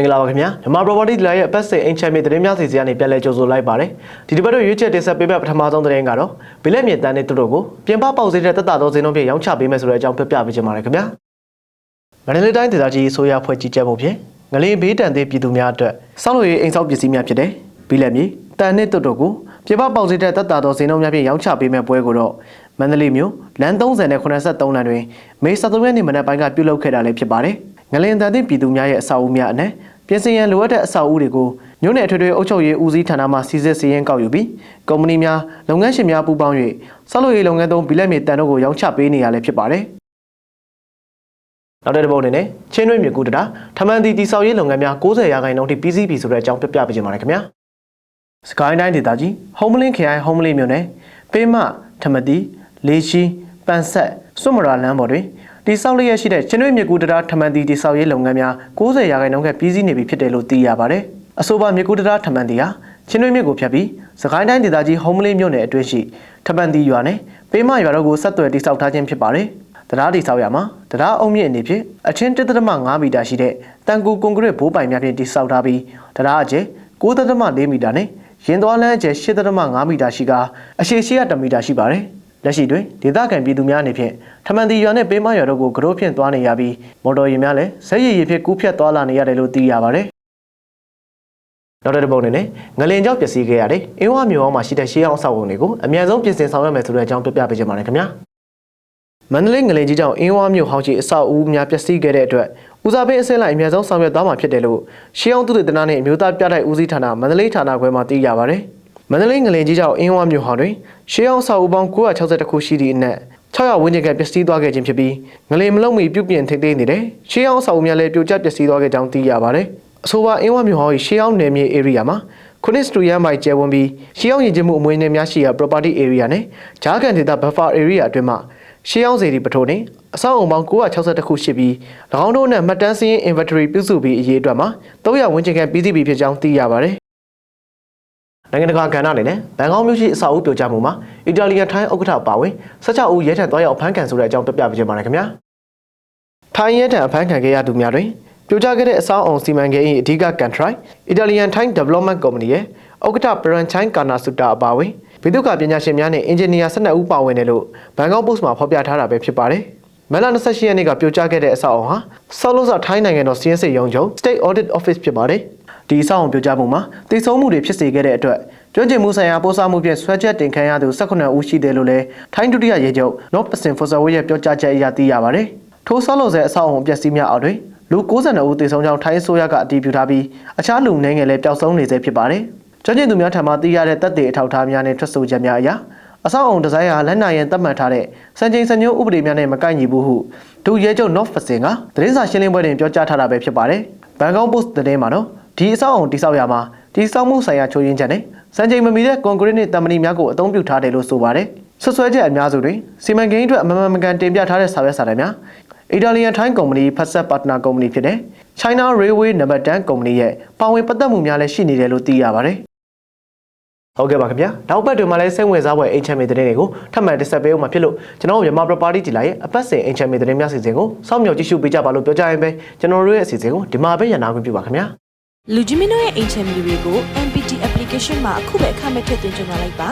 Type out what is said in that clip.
မင်္ဂလာပါခင်ဗျာမြန်မာ property လာရဲ့အပတ်စဉ်အင်ချမ်းမြေသတင်းများစီစဉ်ကနေပြန်လည်ကြိုဆိုလိုက်ပါတယ်ဒီတစ်ပတ်တော့ရွေးချယ်တင်ဆက်ပေးမယ့်ပထမဆုံးသတင်းကတော့ဘိလက်မြေတန်းတဲ့တူတို့ကိုပြင်ပပေါက်စေတဲ့တက်တာသောဈေးနှုန်းဖြင့်ရောင်းချပေးမယ်ဆိုတဲ့အကြောင်းပြပြပေးချင်ပါတယ်ခင်ဗျာမန္တလေးတိုင်းဒေသကြီးအစိုးရဖွဲ့ကြီးကြပ်မှုဖြင့်ငလင်ဘေးတန်သေးပြည်သူများအတွက်စောင့်လို့ရေးအိမ်ဆောက်ပစ္စည်းများဖြစ်တဲ့ဘိလက်မြေတန်တဲ့တူတို့ကိုပြင်ပပေါက်စေတဲ့တက်တာသောဈေးနှုန်းများဖြင့်ရောင်းချပေးမယ့်ပွဲကိုတော့မန္တလေးမြို့လမ်း30နဲ့83လမ်းတွင်မေ73ရက်နေ့မနက်ပိုင်းကပြုလုပ်ခဲ့တာလည်းဖြစ်ပါတယ် ငလင်တန်တဲ့ပြည်သူများရဲ့အဆောက်အဦများအနက်ပြင်ဆင်ရန်လိုအပ်တဲ့အဆောက်အဦတွေကိုမြို့နယ်အထွေထွေအုပ်ချုပ်ရေးဦးစီးဌာနမှစီစစ်စီရင်ကောက်ယူပြီးကုမ္ပဏီများလုပ်ငန်းရှင်များပူးပေါင်း၍ဆောက်လုပ်ရေးလုပ်ငန်းသုံးဘီလက်မြေတန်တို့ကိုရောင်းချပေးနေရလည်းဖြစ်ပါတယ်။နောက်တဲ့တစ်ပုဒ်အနေနဲ့ချင်းတွင်းမြေကူတတာထမန်တီတီဆောက်ရေးလုပ်ငန်းများ90ရာခိုင်နှုန်းထိပြီးစီးပြီဆိုတဲ့အကြောင်းပြပြပေးချင်ပါတယ်ခင်ဗျာ။စကိုင်းတိုင်းဒေသကြီးဟုံးမလင်းခရိုင်ဟုံးမလင်းမြို့နယ်ပေးမထမတီလေးရှိပန်ဆက်စွတ်မရာလမ်းပေါ်တွင် တိဆောက်လျက်ရှိတဲ့ချင်းတွင်းမြေကူတတာထမန်တီတိဆောက်ရေးလုပ်ငန်းများ90ရာခိုင်နှုန်းကပြီးစီးနေပြီဖြစ်တယ်လို့သိရပါတယ်။အဆိုပါမြေကူတတာထမန်တီဟာချင်းတွင်းမြေကိုဖြတ်ပြီးစကိုင်းတိုင်းဒေသကြီးဟုံးမလင်းမြို့နယ်အတွင်းရှိထမန်တီရွာနဲ့ပေးမရွာတို့ကိုဆက်သွယ်တိဆောက်ထားခြင်းဖြစ်ပါတယ်။တရားတိဆောက်ရမှာတရားအုံမြင့်အနေဖြင့်အချင်း1.5မီတာရှိတဲ့တန်ကူကွန်ကရစ်ဘိုးပိုင်များဖြင့်တိဆောက်ထားပြီးတရားအကျယ်9.4မီတာနဲ့ရင်သွားလမ်းအကျယ်8.5မီတာရှိကာအရှည်100မီတာရှိပါတယ်။ လက်ရှိတွင်ဒေသခံပြည်သူများအနေဖြင့်ထမန်တီရွာနဲ့ပေးမရွာတို့ကိုကရိုးဖြင့်သွားနေရပြီးမော်တော်ယာဉ်များလည်းဆက်ရည်ရည်ဖြင့်ကူးဖြတ်သွားလာနေရတယ်လို့သိရပါတယ်။နောက်တစ်ပုံအနေနဲ့ငလင်ကြောက်ပျက်စီးခဲ့ရတဲ့အင်းဝမြို့အောင်မှာရှိတဲ့ရှေးအောင်အဆောက်အုံတွေကိုအမြန်ဆုံးပြင်ဆင်ဆောင်ရွက်မယ်ဆိုတဲ့အကြောင်းပြပြပေးချင်ပါတယ်ခင်ဗျာ။မန္တလေးငလင်ကြီးကြောင့်အင်းဝမြို့ဟောင်းရှိအဆောက်အဦများပျက်စီးခဲ့တဲ့အတွက်ဦးစားပေးအစင်းလိုက်အများဆုံးဆောင်ရွက်သွားမှာဖြစ်တယ်လို့ရှေးအောင်သူတေသနာနဲ့အမျိုးသားပြတိုက်ဦးစီးဌာနမန္တလေးဌာနခွဲမှသိရပါတယ်။ မန္တလေးငလင်ကြီးကြောင့်အင်းဝမြို့ဟောင်းတွင်ရှေးအောင်အဆောက်အဦပေါင်း962ခုရှိသည့်အနက်600ဝန်းကျင်ကပျက်စီးသွားခဲ့ခြင်းဖြစ်ပြီးငလင်မလုံးမီပြုပြင်ထိန်းသိမ်းနေတဲ့ရှေးအောင်အဆောက်အဦများလည်းပြိုကျပျက်စီးသွားခဲ့ကြောင်းသိရပါတယ်။အဆိုပါအင်းဝမြို့ဟောင်း၏ရှေးအောင်နယ်မြေ area မှာခုနှစ်စတူရန်မိုင်ကျဲဝန်းပြီးရှေးအောင်ရင်ကျမှုအမွေးနယ်များရှိရာ property area နဲ့ဂျားကန်ဒေသ buffer area အတွင်းမှာရှေးအောင်စေတီပထိုးနှင့်အဆောက်အုံပေါင်း962ခုရှိပြီး၎င်းတို့နဲ့မှတ်တမ်းစည်းရင်း inventory ပြုစုပြီးအရေးအတွက်မှာ300ဝန်းကျင်ခန့်ပြီးစီးပြီဖြစ်ကြောင်းသိရပါတယ်။ နိုင်ငံတကာကဏ္ဍအနေနဲ့ဘန်ကောက်မြို့ရှိအဆောက်အဦပြိုကျမှုမှာအီတာလီယန်ထိုင်းဥက္ကဋ္ဌပါဝင်16ဦးရဲထံသွားရောက်ဖမ်းခံဆိုတဲ့အကြောင်းပြပြပေးချင်ပါတယ်ခင်ဗျာ။ထိုင်းရဲထံအဖမ်းခံခဲ့ရသူများတွင်ပြိုကျခဲ့တဲ့အဆောက်အုံစီမံကိန်း၏အဓိကကန်ထရိုက်အီတာလီယန်ထိုင်း development company ရဲ့ဥက္ကဋ္ဌပရန်ချိုင်းကာနာစုတာအပါအဝင်ဘိတုကပညာရှင်များနဲ့အင်ဂျင်နီယာ12ဦးပါဝင်တယ်လို့ဘန်ကောက်ပို့စ်မှာဖော်ပြထားတာပဲဖြစ်ပါတယ်။မလ28ရက်နေ့ကပြိုကျခဲ့တဲ့အဆောက်အုံဟာဆောက်လို့စထိုင်းနိုင်ငံတော်စီးရင်စစ်ရုံးချုပ် State Audit Office ဖြစ်ပါတယ်။ ဒီအဆောက်အုံပြိုကျမှုမှာတည်ဆုံမှုတွေဖြစ်စေခဲ့တဲ့အတွက်ကျွမ်းကျင်မှုဆိုင်ရာပို့ဆောင်မှုဖြင့်ဆွဲချက်တင်ခံရသူ18ဦးရှိတယ်လို့လည်းထိုင်းဒုတိယရေချုပ် North Pacific Force ရဲ့ပြောကြားချက်အရသိရပါတယ်။ထိုးဆောက်လို့ဆဲအဆောက်အုံပျက်စီးများအောက်တွင်လူ92ဦးသေဆုံးကြောင်းထိုင်းအစိုးရကအတည်ပြုထားပြီးအခြားလူငယ်ငယ်လည်းပျောက်ဆုံးနေဆဲဖြစ်ပါတယ်။ကျွမ်းကျင်သူများထံမှသိရတဲ့တပ်တွေအထောက်အထားများနဲ့ထွက်ဆိုချက်များအရအဆောက်အုံဒီဇိုင်းဟာလက်နိုင်ရန်သတ်မှတ်ထားတဲ့စံချိန်စံညွှန်းဥပဒေများနဲ့မကိုက်ညီဘူးဟုဒုရဲချုပ် North Pacific ကသတင်းစာရှင်းလင်းပွဲတွင်ပြောကြားထားတာပဲဖြစ်ပါတယ်။ဘန်ကောက် Post သတင်းမှာတော့ ဒီအဆောက်အုံတိစောက်ရမှာဒီစောက်မှုဆိုင်ရာချိုးရင်းချက်နဲ့စံချိန်မမီတဲ့ကွန်ကရစ်နဲ့တံမဏီများကိုအသုံးပြုထားတယ်လို့ဆိုပါတယ်။ဆွဆွဲချက်အများစုတွင်စီမံကိန်းအတွက်အမမှန်မကန်တင်ပြထားတဲ့စာရွက်စာတမ်းများအီတာလီယန်ထိုင်းကုမ္ပဏီဖတ်ဆက်ပါတနာကုမ္ပဏီဖြစ်တဲ့ China Railway Number 10ကုမ္ပဏီရဲ့ပါဝင်ပတ်သက်မှုများလည်းရှိနေတယ်လို့သိရပါတယ်။ဟုတ်ကဲ့ပါခင်ဗျာ။နောက်ပတ်တွင်မှာလည်းစိတ်ဝင်စားဖွယ်အိမ်ချမ်းမြေသတင်းတွေကိုထပ်မံတင်ဆက်ပေးဦးမှာဖြစ်လို့ကျွန်တော်တို့မြန်မာ property ဒီလာရဲ့အပတ်စဉ်အိမ်ချမ်းမြေသတင်းများစီစဉ်ကိုစောင့်မျှော်ကြည့်ရှုပေးကြပါလို့ပြောကြရင်ပဲကျွန်တော်တို့ရဲ့အစီအစဉ်ကိုဒီမှာပဲရန်နာခွင့်ပြုပါခင်ဗျာ။ လူကြီးမင်းတို့ရဲ့အိမ်ချမ်းမြေတွေကို MPT application မှာအခုပဲအခမဲ့ထည့်သွင်းကြုံလာလိုက်ပါ